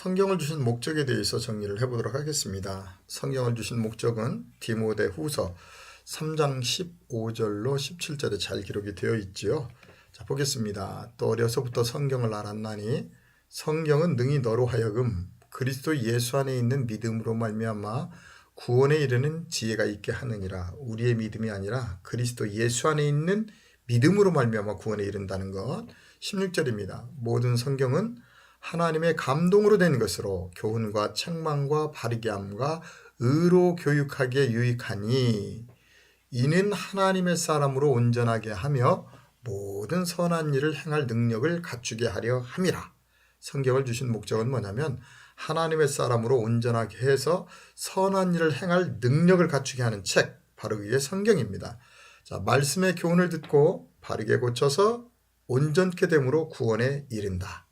성경을 주신 목적에 대해서 정리를 해보도록 하겠습니다. 성경을 주신 목적은 디모데 후서 3장 15절로 17절에 잘 기록이 되어 있지요. 자, 보겠습니다. 또 어려서부터 성경을 알았나니 성경은 능히 너로 하여금 그리스도 예수 안에 있는 믿음으로 말미암아 구원에 이르는 지혜가 있게 하느니라. 우리의 믿음이 아니라 그리스도 예수 안에 있는 믿음으로 말미암아 구원에 이른다는 것. 16절입니다. 모든 성경은 하나님의 감동으로 된 것으로 교훈과 책망과 바르게 함과 의로 교육하기에 유익하니 이는 하나님의 사람으로 온전하게 하며 모든 선한 일을 행할 능력을 갖추게 하려 함이라. 성경을 주신 목적은 뭐냐면 하나님의 사람으로 온전하게 해서 선한 일을 행할 능력을 갖추게 하는 책, 바로 그게 성경입니다. 자, 말씀의 교훈을 듣고 바르게 고쳐서 온전케 됨으로 구원에 이른다.